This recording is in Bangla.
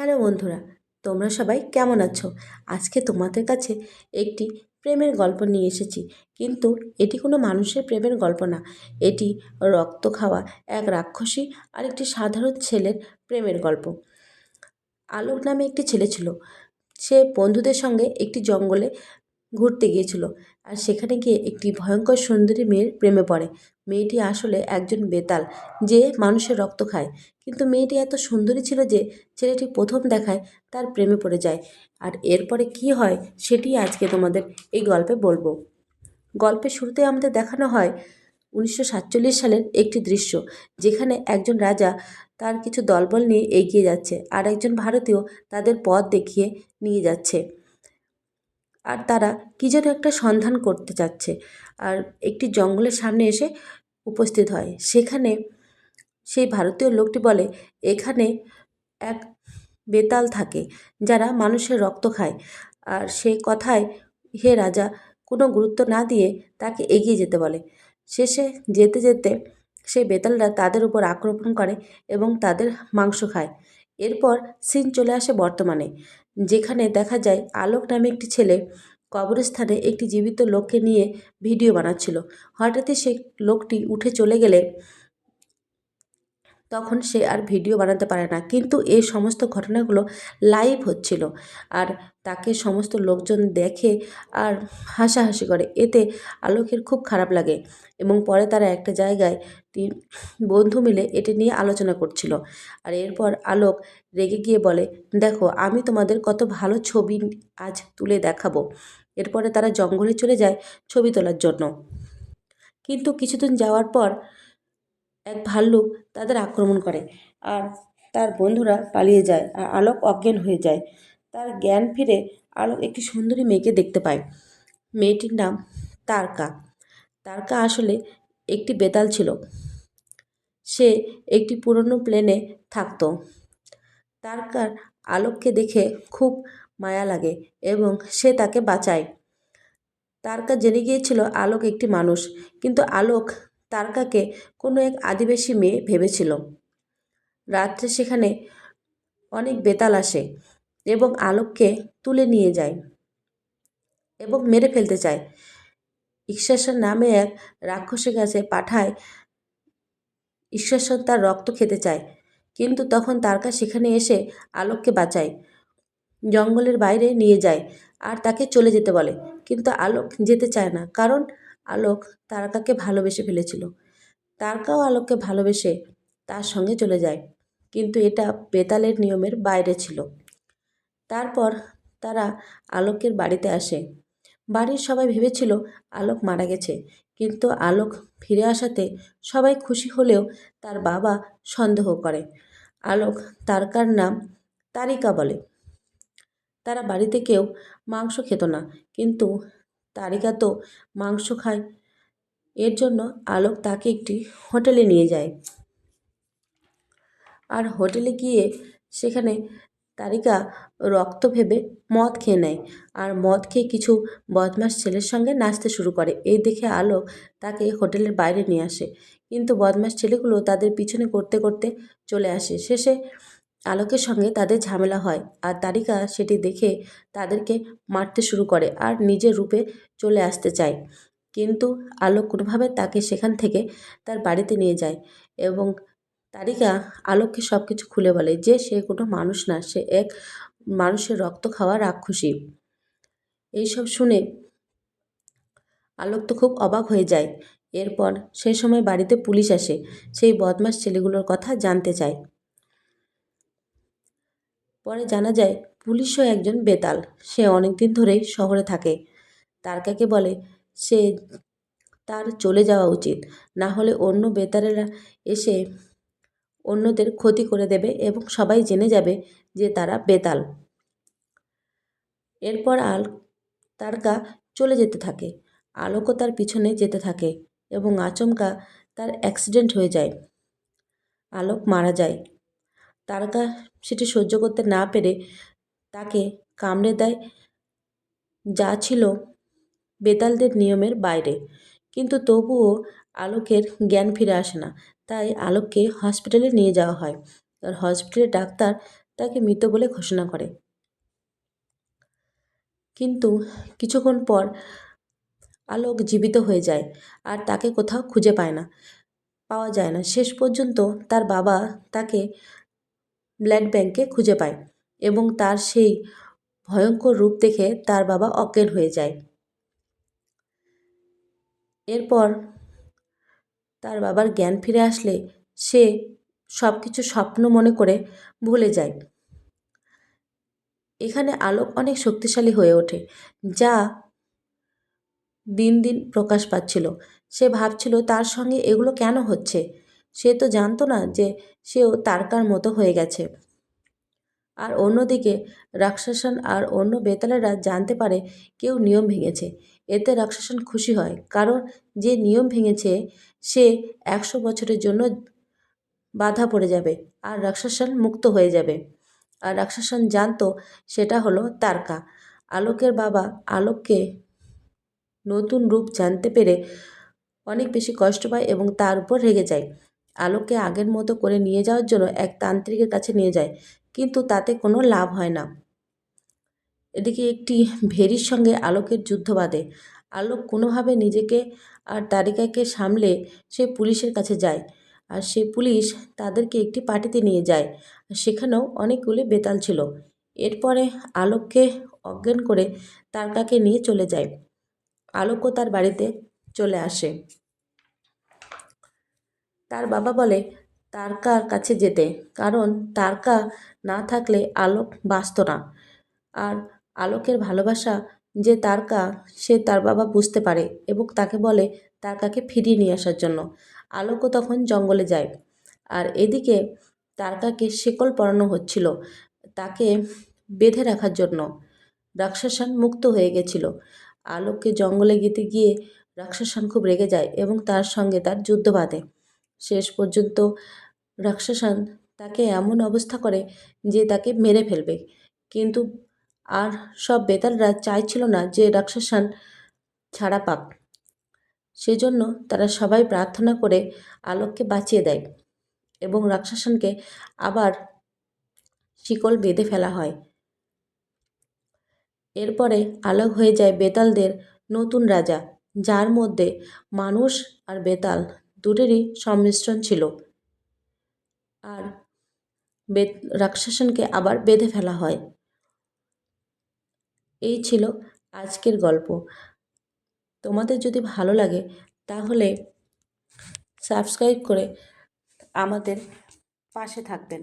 হ্যালো বন্ধুরা, তোমরা সবাই কেমন আছো? আজকে তোমাদের কাছে একটি প্রেমের গল্প নিয়ে এসেছি। কিন্তু এটি কোনো মানুষের প্রেমের গল্প না। এটি রক্ত খাওয়া এক রাক্ষসী আর একটি সাধারণ ছেলের প্রেমের গল্প। আলোক নামে একটি ছেলে ছিল। সে বন্ধুদের সঙ্গে একটি জঙ্গলে ঘুরতে গিয়েছিল। আর সেখানে গিয়ে একটি ভয়ঙ্কর সুন্দরী মেয়ের প্রেমে পড়ে। মেয়েটি আসলে একজন বেতাল, যে মানুষের রক্ত খায়। কিন্তু মেয়েটি এত সুন্দরী ছিল যে ছেলেটি প্রথম দেখায় তার প্রেমে পড়ে যায়। আর এরপরে কি হয় সেটি আজকে তোমাদের এই গল্পে বলব। গল্পের শুরুতে আমাদের দেখানো হয় উনিশশো সাতচল্লিশ সালের একটি দৃশ্য, যেখানে একজন রাজা তার কিছু দলবল নিয়ে এগিয়ে যাচ্ছে। আর একজন ভারতীয় তাদের পথ দেখিয়ে নিয়ে যাচ্ছে। আর তারা কী যেন একটা সন্ধান করতে চাচ্ছে আর একটি জঙ্গলের সামনে এসে উপস্থিত হয়। সেখানে সেই ভারতীয় লোকটি বলে, এখানে এক বেতাল থাকে যারা মানুষের রক্ত খায়। আর সেই কথায়, হে রাজা, কোনো গুরুত্ব না দিয়ে তাকে এগিয়ে যেতে বলে। শেষে যেতে যেতে সেই বেতালরা তাদের উপর আক্রমণ করে এবং তাদের মাংস খায়। এরপর সিন চলে আসে বর্তমানে। যেখানে দেখা যায় আলোক নামে একটি ছেলে কবরস্থানে একটি জীবিত লোককে নিয়ে ভিডিও বানাচ্ছিল। হঠাৎই সেই লোকটি উঠে চলে গেলে তখন সে আর ভিডিও বানাতে পারে না। কিন্তু এই সমস্ত ঘটনাগুলো লাইভ হচ্ছিল আর তাকে সমস্ত লোকজন দেখে আর হাসাহাসি করে। এতে আলোকের খুব খারাপ লাগে এবং পরে তারা একটা জায়গায় তিন বন্ধু মিলে এটি নিয়ে আলোচনা করছিল আর এরপর আলোক রেগে গিয়ে বলে, দেখো, আমি তোমাদের কত ভালো ছবি আজ তুলে দেখাবো। এরপরে তারা জঙ্গলে চলে যায় ছবি তোলার জন্য। কিন্তু কিছুদিন যাওয়ার পর এক ভাল্লুক তাদের আক্রমণ করে আর তার বন্ধুরা পালিয়ে যায় আর আলোক অজ্ঞান হয়ে যায়। তার জ্ঞান ফিরে আলোক একটি সুন্দরী মেয়েকে দেখতে পায়। মেয়েটির নাম তারকা। তারকা আসলে একটি বেতাল ছিল। সে একটি পুরনো প্লেনে থাকতো। তারকার আলোককে দেখে খুব মায়া লাগে এবং সে তাকে বাঁচায়। তারকা জেনে গিয়েছিল আলোক একটি মানুষ, কিন্তু আলোক তারকাকে কোনো এক আদিবাসী মেয়ে ভেবেছিল। রাত্রে সেখানে অনেক বেতাল আসে এবং আলোককে তুলে নিয়ে যায় এবং মেরে ফেলতে চায়। ঈশ্বর নামে এক রাক্ষসের কাছে পাঠায় ঈশ্বর তার রক্ত খেতে চায়, কিন্তু তখন তারকা সেখানে এসে আলোককে বাঁচায়, জঙ্গলের বাইরে নিয়ে যায় আর তাকে চলে যেতে বলে। কিন্তু আলোক যেতে চায় না, কারণ আলোক তারকাকে ভালোবেসে ফেলেছিল। তারকাও আলোককে ভালোবেসে তার সঙ্গে চলে যায়, কিন্তু এটা বেতালের নিয়মের বাইরে ছিল। তারপর তারা আলোকের বাড়িতে আসে। বাড়ির সবাই ভেবেছিল আলোক মারা গেছে, কিন্তু আলোক ফিরে আসাতে সবাই খুশি হলেও তার বাবা সন্দেহ করে। আলোক তারকার নাম তারিকা বলে। তারা বাড়িতে কেউ মাংস খেত না, কিন্তু তারিকা তো মাংস খায়। এর জন্য আলোক তাকে একটি হোটেলে নিয়ে যায়। আর হোটেলে গিয়ে সেখানে তারিকা রক্ত ভেবে মদ খেয়ে নেয় আর মদ খেয়ে কিছু বদমাস ছেলের সঙ্গে নাচতে শুরু করে। এই দেখে আলোক তাকে হোটেলের বাইরে নিয়ে আসে। কিন্তু বদমাস ছেলেগুলো তাদের পিছনে করতে করতে চলে আসে। শেষে আলোকের সঙ্গে তাদের ঝামেলা হয় আর তারিকা সেটি দেখে তাদেরকে মারতে শুরু করে আর নিজের রূপে চলে আসতে চায়। কিন্তু আলোক কোনোভাবে তাকে সেখান থেকে তার বাড়িতে নিয়ে যায় এবং তারিকা আলোককে সব কিছু খুলে বলে যে সে কোনো মানুষ না, সে এক মানুষের রক্ত খাওয়া রাক্ষসী। এইসব শুনে আলোক তো খুব অবাক হয়ে যায়। এরপর সেই সময় বাড়িতে পুলিশ আসে, সেই বদমাস ছেলেগুলোর কথা জানতে চায়। পরে জানা যায়, পুলিশও একজন বেতাল। সে অনেক দিন ধরেই শহরে থাকে। তারকাকে বলে, সে তার চলে যাওয়া উচিত। না হলে অন্য বেতারেরা এসে অন্যদের ক্ষতি করে দেবে এবং সবাই জেনে যাবে যে তারা বেতাল। এরপর আল তারকা চলে যেতে থাকে। আলোকও তার পিছনে যেতে থাকে এবং আচমকা তার অ্যাক্সিডেন্ট হয়ে যায়। আলোক মারা যায়। তারকা সেটি সহ্য করতে না পেরে তাকে কামড়ে দেয়। যা ছিল বেতালদের নিয়মের বাইরে। কিন্তু তবুও আলোকের জ্ঞান ফিরে আসে না। তাই আলোককে হসপিটালে নিয়ে যাওয়া হয়। আর হসপিটালে ডাক্তার তাকে মৃত বলে ঘোষণা করে। কিন্তু কিছুক্ষণ পর আলোক জীবিত হয়ে যায় আর তাকে কোথাও খুঁজে পায় না। পাওয়া যায় না। শেষ পর্যন্ত তার বাবা তাকে ব্লাড ব্যাংকে খুঁজে পায় এবং তার সেই ভয়ঙ্কর রূপ দেখে তার বাবা অজ্ঞান হয়ে যায়। এরপর তার বাবার জ্ঞান ফিরে আসলে সে সব কিছু স্বপ্ন মনে করে ভুলে যায়। এখানে আলোক অনেক শক্তিশালী হয়ে ওঠে, যা দিন দিন প্রকাশ পাচ্ছিল। সে ভাবছিল, তার সঙ্গে এগুলো কেন হচ্ছে? সে তো জানতো না যে সেও তারকার মতো হয়ে গেছে। আর অন্যদিকে রাক্ষসান আর অন্য বেতালেরা জানতে পারে কেউ নিয়ম ভেঙেছে। এতে রাক্ষসান খুশি হয়, কারণ যে নিয়ম ভেঙেছে, সে একশো বছরের জন্য বাধা পড়ে যাবে আর রাক্ষসান মুক্ত হয়ে যাবে। আর রাক্ষসান জানতো সেটা হলো তারকা। আলোকের বাবা আলোককে নতুন রূপ জানতে পেরে অনেক বেশি কষ্ট পায় এবং তার উপর রেগে যায়। আলোককে আগের মতো করে নিয়ে যাওয়ার জন্য এক তান্ত্রিকের কাছে নিয়ে যায়, কিন্তু তাতে কোনো লাভ হয় না। এদিকে একটি ভেরির সঙ্গে আলোকের যুদ্ধ বাঁধে। আলোক কোনোভাবে নিজেকে আর তারিকাকে সামলে সে পুলিশের কাছে যায়, আর সে পুলিশ তাদেরকে একটি পার্টিতে নিয়ে যায়। সেখানেও অনেকগুলি বেতাল ছিল। এরপরে আলোককে অজ্ঞান করে তারকাকে নিয়ে চলে যায়। আলোকও তার বাড়িতে চলে আসে। তার বাবা বলে, তারকার কাছে যেতে। কারণ তারকা না থাকলে আলোক বাঁচত না। আর আলোকের ভালোবাসা যে তারকা, সে তার বাবা বুঝতে পারে এবং তাকে বলে তারকাকে ফিরিয়ে নিয়ে আসার জন্য। আলোকও তখন জঙ্গলে যায়। আর এদিকে তারকাকে শেকল পরানো হচ্ছিল, তাকে বেঁধে রাখার জন্য। রাক্ষসান মুক্ত হয়ে গেছিল। আলোককে জঙ্গলে গেতে গিয়ে রাক্ষসান খুব রেগে যায় এবং তার সঙ্গে তার যুদ্ধ বাঁধে। শেষ পর্যন্ত রাক্ষসান তাকে এমন অবস্থা করে যে তাকে মেরে ফেলবে। কিন্তু আর সব বেতালরা চাইছিল না যে রাক্ষসান ছাড়া পাক। সেজন্য তারা সবাই প্রার্থনা করে আলোককে বাঁচিয়ে দেয় এবং রাক্ষসানকে আবার শিকল বেঁধে ফেলা হয়। এরপরে আলোক হয়ে যায় বেতালদের নতুন রাজা, যার মধ্যে মানুষ আর বেতাল দুটোরই সংমিশ্রণ ছিল। আর বেদ রাক্ষসানকে আবার বেঁধে ফেলা হয়। এই ছিল আজকের গল্প। তোমাদের যদি ভালো লাগে, তাহলে সাবস্ক্রাইব করে আমাদের পাশে থাকবেন।